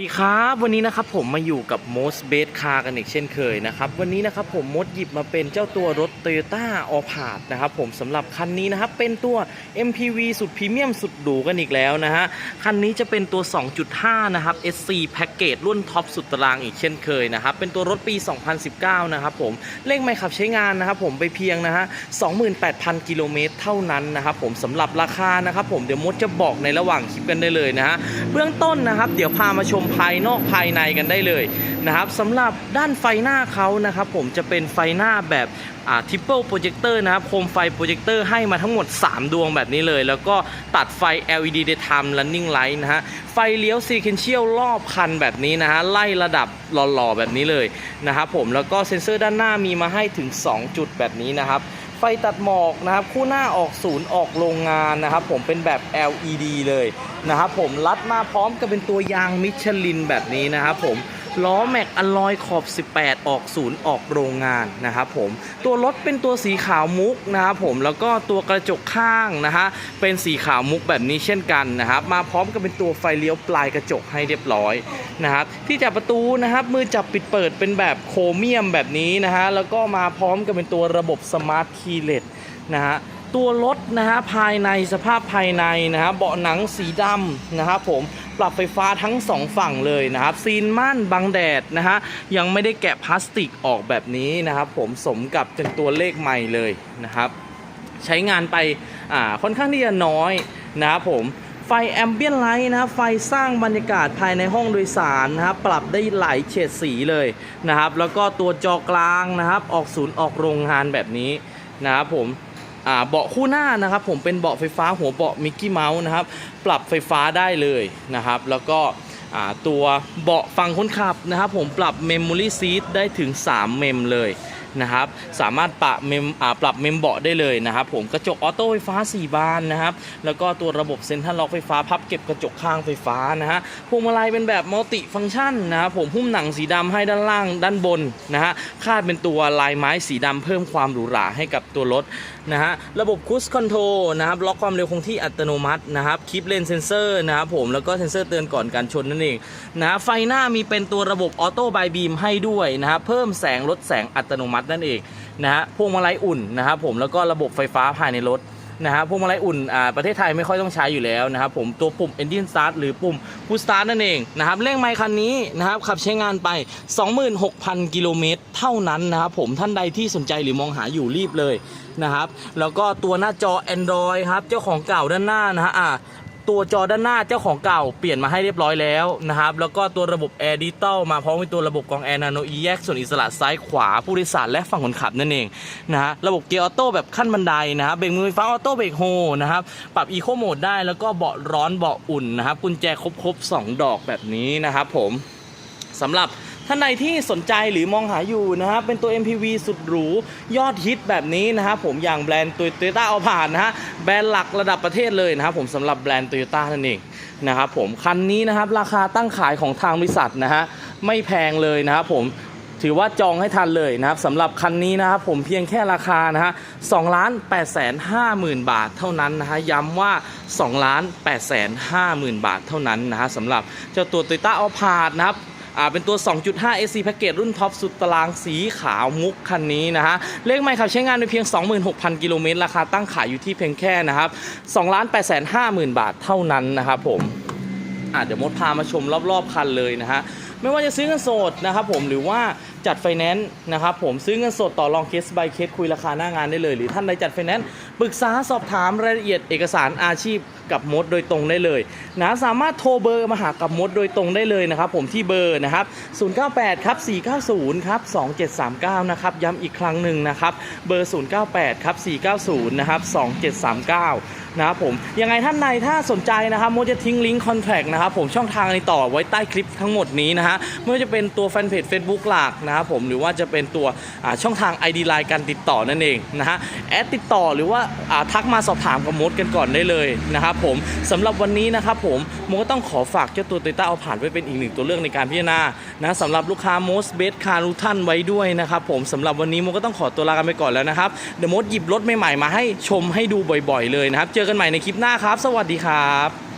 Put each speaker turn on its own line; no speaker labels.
สวัสดีครับวันนี้นะครับผมมาอยู่กับ Most b e s t Car กันอีกเช่นเคยนะครับวันนี้นะครับผมมดหยิบมาเป็นเจ้าตัวรถ Toyota a l p a r d นะครับผมสำหรับคันนี้นะครับเป็นตัว MPV สุดพรีเมียมสุดหรูกันอีกแล้วนะฮะคันนี้จะเป็นตัว 2.5 นะครับ SC Package รุ่นท็อปสุดตารางอีกเช่นเคยนะครับเป็นตัวรถปี 2019 นะครับผมเลขไม่ขับใช้งานนะครับผมไปเพียงนะฮะ 28,000 กิโลเมตรเท่านั้นนะครับผมสำหรับราคานะครับผมเดี๋ยวมดจะบอกในระหว่างคลิปกันได้เลยนะฮะเบื้องต้นนะครับเดี๋ยวพามาชมภายนอกภายในกันได้เลยนะครับสำหรับด้านไฟหน้าเขานะครับผมจะเป็นไฟหน้าแบบอ่าทิปเปิลโปรเจคเตอร์นะครับโคมไฟโปรเจคเตอร์ให้มาทั้งหมด 3 ดวงแบบนี้เลย แล้วก็ตัดไฟ LED daytime running light นะฮะไฟเลี้ยว sequential รอบคันแบบนี้นะฮะไล่ระดับหล่อๆแบบนี้เลยนะครับผมแล้วก็เซ็นเซอร์ด้านหน้ามีมาให้ถึง 2 จุดแบบนี้นะครับ ไฟตัดหมอกนะครับ คู่หน้าออกศูนย์ออกโรงงานนะครับ ผมเป็นแบบ LED เลยนะครับผมรัดมาพร้อมกับเป็นตัวยางมิชลินแบบนี้นะครับผม ล้อแม็กอลลอยขอบ 18 ออกศูนย์ออกโรงงานนะครับผมตัวรถเป็นตัวสีขาวมุกนะครับผมแล้วก็ตัวกระจกข้างนะฮะเป็นสีขาวมุกแบบนี้เช่นกันนะครับมาพร้อมกับเป็นตัวไฟเลี้ยวปลายกระจกให้เรียบร้อยนะครับที่จับประตูนะครับมือจับปิดเปิดเป็นแบบโครเมียมแบบนี้นะฮะแล้วก็มาพร้อมกับเป็นตัวระบบสมาร์ทคีย์เลสนะฮะตัวรถนะฮะภายในสภาพภายในนะฮะเบาะหนังสีดำนะครับผม ปรับไฟฟ้าทั้งสองฝั่งเลยนะครับซีนม่านบังแดดนะฮะยังไม่ได้แกะพลาสติกออกแบบนี้นะครับ ผมสมกับเป็นตัวเลขใหม่เลยนะครับ ใช้งานไปอ่าค่อนข้างที่จะน้อยนะครับผมไฟแอมเบียนไลท์นะครับไฟสร้างบรรยากาศภายในห้องโดยสารนะครับปรับได้หลายเฉดสีเลยนะครับ แล้วก็ตัวจอกลางนะครับ ออกศูนย์ออกโรงงานแบบนี้นะครับผม เบาะคู่หน้านะครับผมเป็นเบาะไฟฟ้าหัวเบาะมิกกี้เมาส์นะครับปรับไฟฟ้าได้เลยนะครับแล้วก็ตัวเบาะฝั่งคนขับนะครับผมปรับเมมโมรี่ซีทได้ถึง 3 เมมเลย นะครับสามารถปรับเมมปรับเมมเบาะได้เลยนะครับผมกระจกออโต้ไฟฟ้า 4 บานนะครับแล้วก็ตัวระบบเซ็นทรัลล็อกไฟฟ้าพับเก็บกระจกข้างไฟฟ้านะฮะพวงมาลัยเป็นแบบมัลติฟังก์ชันนะครับผมหุ้มหนังสีดำให้ด้านล่างด้านบนนะฮะคาดเป็นตัวลายไม้สีดำเพิ่มความหรูหราให้กับตัวรถนะฮะระบบคูสคอนโทรนะครับล็อกความเร็วคงที่อัตโนมัตินะครับคลิปเลนเซนเซอร์นะครับผมแล้วก็เซนเซอร์เตือนก่อนการชนนั่นเองนะฮะไฟหน้ามีเป็นตัวระบบออโต้บายบีมให้ด้วยนะครับเพิ่มแสงลดแสงอัตโนมัตินั่นเองนะฮะพวงมาลัยอุ่นนะครับผมแล้วก็ระบบไฟฟ้าภายในรถนะฮะพวงมาลัยอุ่นอ่าประเทศไทยไม่ค่อยต้องใช้อยู่แล้วนะครับผมตัวปุ่ม Engine Start หรือปุ่ม Push Start นั่นเองนะครับเร่งไมค์คันนี้นะครับขับใช้งานไป 26,000 กิโลเมตรเท่านั้นนะครับผมท่านใดที่สนใจหรือมองหาอยู่รีบเลยนะครับแล้วก็ตัวหน้าจอ Android ครับเจ้าของเก่าด้านหน้านะฮะอ่า ตัวจอด้านหน้าเจ้าของเก่าเปลี่ยนมาให้เรียบร้อยแล้วนะครับ แล้วก็ตัวระบบแอร์ดิจิตอลมาพร้อมกับตัวระบบกองแอร์นาโนอีแยกส่วนอิสระซ้ายขวาผู้โดยสารและฝั่งคนขับนั่นเองนะฮะระบบเกียร์ออโต้แบบขั้นบันไดนะครับเบรกมือไฟฟ้าออโต้เบรกโฮนะครับปรับอีโคโหมดได้แล้วก็เบาะร้อนเบาะอุ่นนะครับกุญแจครบๆ2ดอกแบบนี้นะครับผมสำหรับ ท่านใดที่สนใจหรือมองหาอยู่นะครับเป็นตัว MPV สุดหรู ยอดฮิตแบบนี้นะครับผมอย่างแบรนด์โตโยต้าเอาผ่านนะฮะแบรนด์หลักระดับประเทศเลยนะครับผมสำหรับแบรนด์โตโยต้านั่นเองนะครับผมคันนี้นะครับราคาตั้งขายของทางบริษัทนะฮะไม่แพงเลยนะครับผมถือว่าจองให้ทันเลยนะครับสำหรับคันนี้นะครับผมเพียงแค่ราคานะฮะสองล้านแปดแสนห้าหมื่นบาทเท่านั้นนะฮะย้ำว่า2ล้านแปดแสนห้าหมื่นบาทเท่านั้นนะฮะสำหรับเจ้าตัว Toyota a l p a r d นะครับ อ่าเป็นตัว 2.5 AC Package รุ่นท็อปสุดตารางสีขาวมุกคันนี้นะฮะเลขไม่ขับใช้งานไปเพียง 26,000 กิโลเมตรราคาตั้งขายอยู่ที่เพียงแค่นะครับ2ล้าน850,000 บาทเท่านั้นนะครับผมอ่าเดี๋ยวมดพามาชมรอบๆคันเลยนะฮะไม่ว่าจะซื้อเงินสดนะครับผมหรือว่า จัดไฟแนนซ์นะครับผมซื้อเงินสดต่อรองเคส by เคสคุยราคาหน้างานได้เลย หรือท่านใดจัดไฟแนนซ์ปรึกษาสอบถามรายละเอียดเอกสารอาชีพกับมดโดยตรงได้เลยนะสามารถโทรเบอร์มาหากับมดโดยตรงได้เลยนะครับผมที่เบอร์นะครับ 098 ครับ 490 ครับ 2739 นะครับ ย้ำอีกครั้งหนึ่งนะครับ เบอร์ 098 ครับ 490 นะครับ 2739 นะครับผม ยังไงท่านใดถ้าสนใจนะครับโมจะทิ้งลิงก์คอนแทคนะครับผมช่องทางในต่อไว้ใต้คลิปทั้งหมดนี้นะฮะไม่ว่าจะเป็นตัวแฟนเพจ Facebook หลักนะะครับผมหรือว่าจะเป็นตัวช่องทาง ID ไลน์การติดต่อนั่นเองนะฮะแอดติดต่อหรือว่าทักมาสอบถามกับมดกันก่อนได้เลยนะครับผมสำหรับวันนี้นะครับผมมก็ต้องขอฝากเจ้าตัว t o y ต้าเอาผ่านไว้เป็นอีกหนึ่งตัวเลือกในการพิจารณานะสำหรับลูกค้า most best car ทุกท่านไว้ด้วยนะครับผมสำหรับวันนี้โมก็ต้องขอตัวลากันไปก่อนแล้วนะครับเดี๋ยวมดหยิบรถใหม่ๆมาให้ชมให้ดูบ่อย ๆ เลยนะครับ เจอกันใหม่ในคลิปหน้าครับ สวัสดีครับ